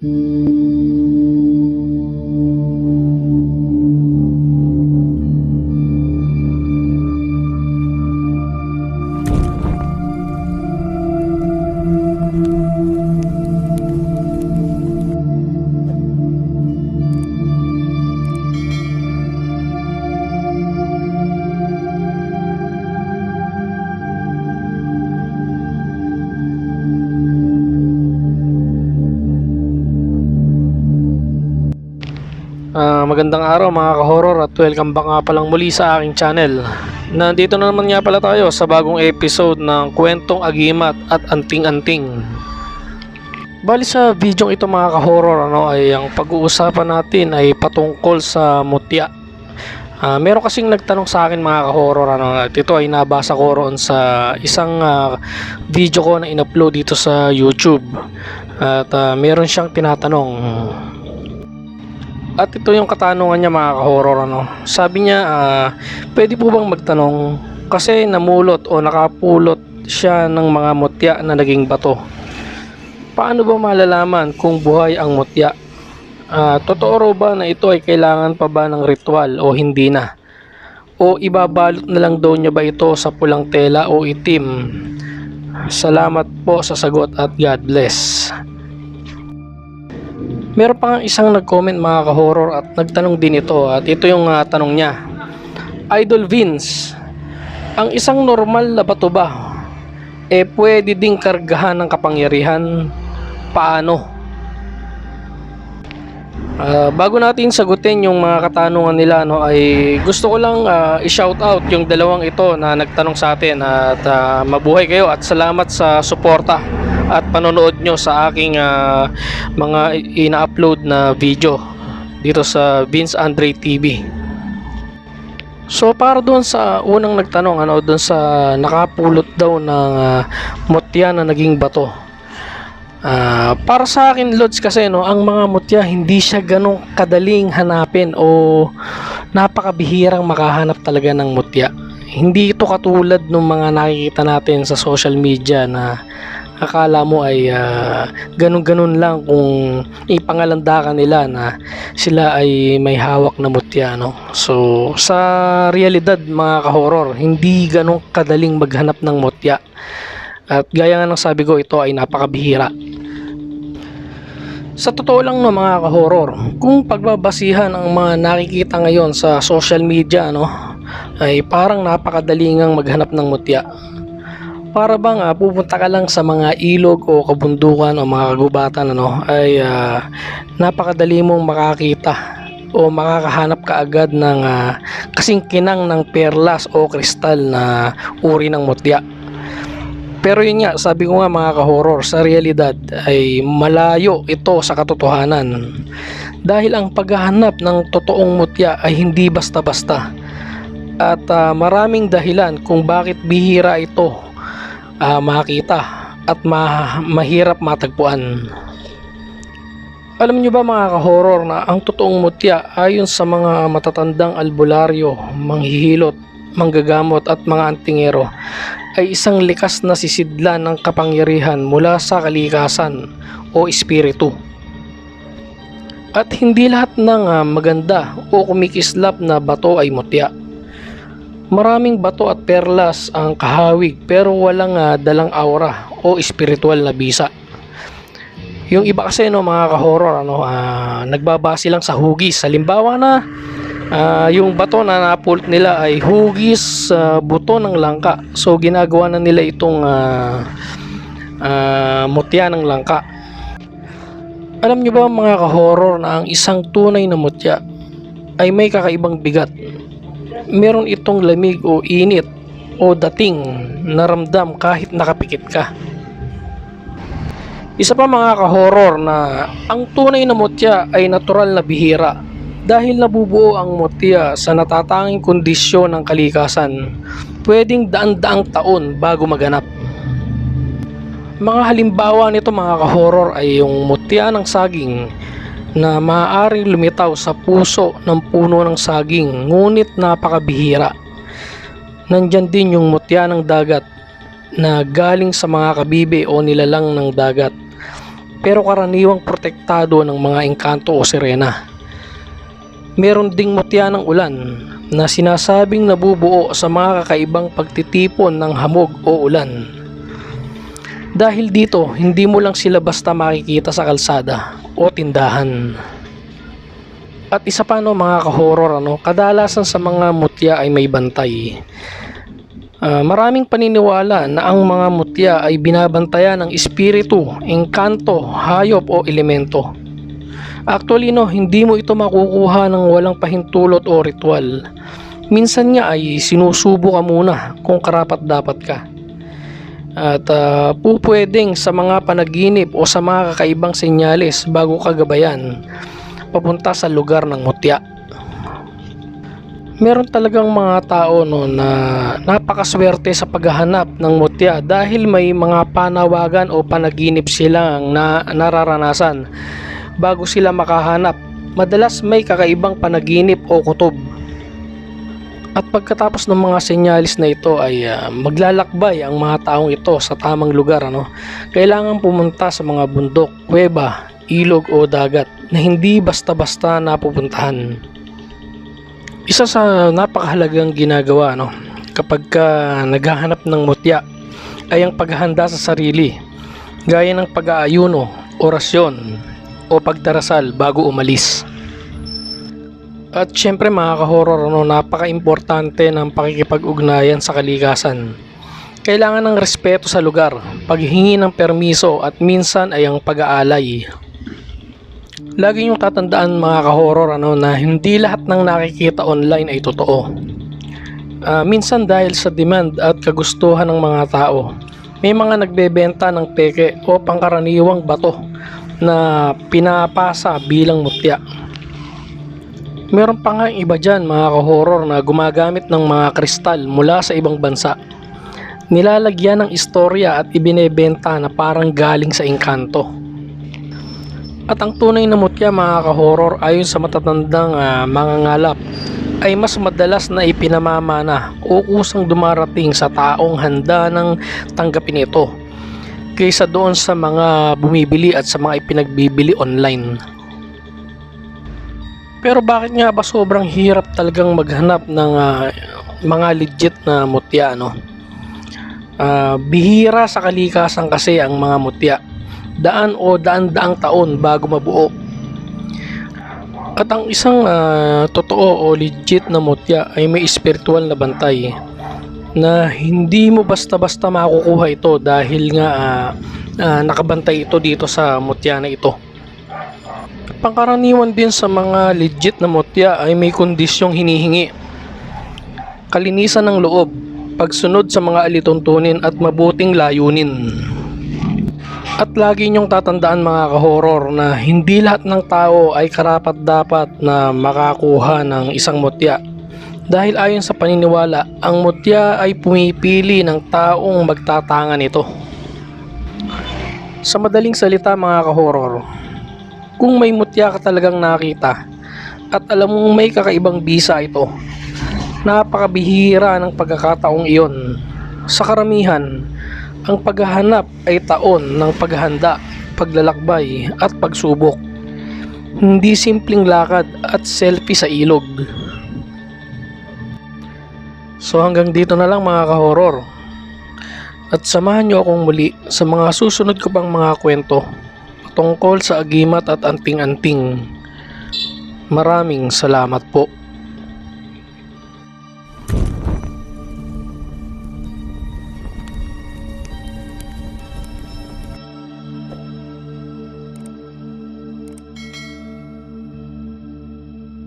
Hum. Magandang araw mga ka-horror at welcome back nga palang muli sa aking channel. Nandito na naman nga pala tayo sa bagong episode ng Kwentong Agimat at Anting-Anting. Bali sa video ito mga ka-horror ano, ay ang pag-uusapan natin ay patungkol sa mutya. Ah, meron kasing nagtanong sa akin mga ka-horror ano, at ito ay nabasa ko roon sa isang ah, video ko na in-upload dito sa YouTube. At ah, meron siyang tinatanong at ito yung katanungan niya mga ka-horror ano. Sabi niya, ah, pwede po bang magtanong kasi namulot o nakapulot siya ng mga mutya na naging bato. Paano ba malalaman kung buhay ang mutya? Ah, totoo ba na ito ay kailangan pa ba ng ritual o hindi na? O ibabalot na lang daw niya ba ito sa pulang tela o itim? Salamat po sa sagot at God bless. Meron pa nga isang nag-comment mga ka-horror at nagtanong din ito at ito yung ah, tanong niya. Idol Vince, ang isang normal na bato ba eh pwede ding kargahan ng kapangyarihan? Paano? Ah, bago natin sagutin yung mga katanungan nila no ay gusto ko lang ah, i-shout out yung dalawang ito na nagtanong sa atin at ah, mabuhay kayo at salamat sa suporta at panonood nyo sa aking ah, mga ina-upload na video dito sa Vince Andre TV. So para doon sa unang nagtanong ano doon sa nakapulot daw ng ah, mutya na naging bato. Ah, para sa akin Lods kasi no, ang mga mutya hindi siya ganong kadaling hanapin o napakabihirang makahanap talaga ng mutya. Hindi ito katulad ng mga nakikita natin sa social media na akala mo ay ah, ganun-ganun lang kung ipangalanda ka nila na sila ay may hawak na mutya no. So sa realidad mga ka-horror, hindi ganun kadaling maghanap ng mutya. At gaya nga ng sabi ko, ito ay napakabihira. Sa totoo lang no mga ka-horror, kung pagbabasihan ang mga nakikita ngayon sa social media no, ay parang napakadali ngang maghanap ng mutya. Para bang ah, pupunta ka lang sa mga ilog o kabundukan o mga kagubatan ano, ay ah, napakadali mong makakita o makakahanap ka agad ng ah, kasing kinang ng perlas o kristal na uri ng mutya. Pero yun nga, sabi ko nga mga ka-horror, sa realidad ay malayo ito sa katotohanan. Dahil ang paghahanap ng totoong mutya ay hindi basta-basta. At ah, maraming dahilan kung bakit bihira ito ah, makita at ma- mahirap matagpuan. Alam niyo ba mga ka-horror na ang totoong mutya ayon sa mga matatandang albularyo, manghihilot, manggagamot at mga antingero ay isang likas na sisidlan ng kapangyarihan mula sa kalikasan o espiritu. At hindi lahat ng ah, maganda o kumikislap na bato ay mutya. Maraming bato at perlas ang kahawig pero walang ah, dalang aura o espiritual na bisa. Yung iba kasi no mga ka-horror ano ah, nagbabase lang sa hugis. Halimbawa na ah, yung bato na napulot nila ay hugis sa buto ng langka. So ginagawa na nila itong ah, ah, mutya ng langka. Alam niyo ba mga ka-horror na ang isang tunay na mutya ay may kakaibang bigat. Meron itong lamig o init o dating na kahit nakapikit ka. Isa pa mga ka-horror na ang tunay na mutya ay natural na bihira dahil nabubuo ang mutya sa natatanging kondisyon ng kalikasan. Pwedeng daan-daang taon bago maganap. Mga halimbawa nito mga ka-horror ay yung mutya ng saging na maaaring lumitaw sa puso ng puno ng saging ngunit napakabihira. Nandyan din yung mutya ng dagat na galing sa mga kabibe o nilalang ng dagat. pero karaniwang protektado ng mga engkanto o sirena. Meron ding mutya ng ulan na sinasabing nabubuo sa mga kakaibang pagtitipon ng hamog o ulan. Dahil dito, hindi mo lang sila basta makikita sa kalsada o tindahan. At isa pa no mga ka-horror ano, kadalasan sa mga mutya ay may bantay. Ah, maraming paniniwala na ang mga mutya ay binabantayan ng espiritu, engkanto, hayop o elemento. Actually no, hindi mo ito makukuha ng walang pahintulot o ritual. Minsan nga ay sinusubo ka muna kung karapat dapat ka. At uh, pupwedeng sa mga panaginip o sa mga kakaibang senyales bago ka gabayan papunta sa lugar ng mutya. Meron talagang mga tao no na napakaswerte sa paghahanap ng mutya dahil may mga panawagan o panaginip silang na nararanasan bago sila makahanap. Madalas may kakaibang panaginip o kutob. At pagkatapos ng mga senyalis na ito ay ah, maglalakbay ang mga taong ito sa tamang lugar ano. Kailangan pumunta sa mga bundok, kuweba, ilog o dagat na hindi basta-basta napupuntahan. Isa sa napakahalagang ginagawa no kapag ka naghahanap ng mutya ay ang paghahanda sa sarili gaya ng pag-aayuno, orasyon o pagdarasal bago umalis. At syempre mga ka-horror, ano, napaka-importante ng pakikipag-ugnayan sa kalikasan. Kailangan ng respeto sa lugar, paghingi ng permiso at minsan ay ang pag-aalay. Lagi niyong tatandaan mga ka-horror ano, na hindi lahat ng nakikita online ay totoo. Ah, minsan dahil sa demand at kagustuhan ng mga tao, may mga nagbebenta ng peke o pangkaraniwang bato na pinapasa bilang mutya. Meron pa nga iba dyan mga ka-horror na gumagamit ng mga kristal mula sa ibang bansa. Nilalagyan ng istorya at ibinebenta na parang galing sa engkanto. At ang tunay na mutya mga ka-horror ayon sa matatandang ah, mga ngalap ay mas madalas na ipinamamana o kusang dumarating sa taong handa ng tanggapin ito kaysa doon sa mga bumibili at sa mga ipinagbibili online. Pero bakit nga ba sobrang hirap talagang maghanap ng ah, mga legit na mutya no? Ah, bihira sa kalikasan kasi ang mga mutya. Daan o daan-daang taon bago mabuo. At ang isang ah, totoo o legit na mutya ay may spiritual na bantay na hindi mo basta-basta makukuha ito dahil nga ah, ah, nakabantay ito dito sa mutya na ito. Pangkaraniwan din sa mga legit na mutya ay may kondisyong hinihingi. Kalinisan ng loob, pagsunod sa mga alituntunin at mabuting layunin. At lagi niyong tatandaan mga kahoror na hindi lahat ng tao ay karapat dapat na makakuha ng isang mutya. Dahil ayon sa paniniwala, ang mutya ay pumipili ng taong magtatangan ito. Sa madaling salita mga kahoror, kung may mutya ka talagang nakita at alam mong may kakaibang bisa ito, napakabihira ng pagkakataong iyon. Sa karamihan, ang paghahanap ay taon ng paghahanda, paglalakbay at pagsubok. Hindi simpleng lakad at selfie sa ilog. So hanggang dito na lang mga kahoror. At samahan niyo akong muli sa mga susunod ko pang mga kwento tungkol sa agimat at anting-anting. Maraming salamat po.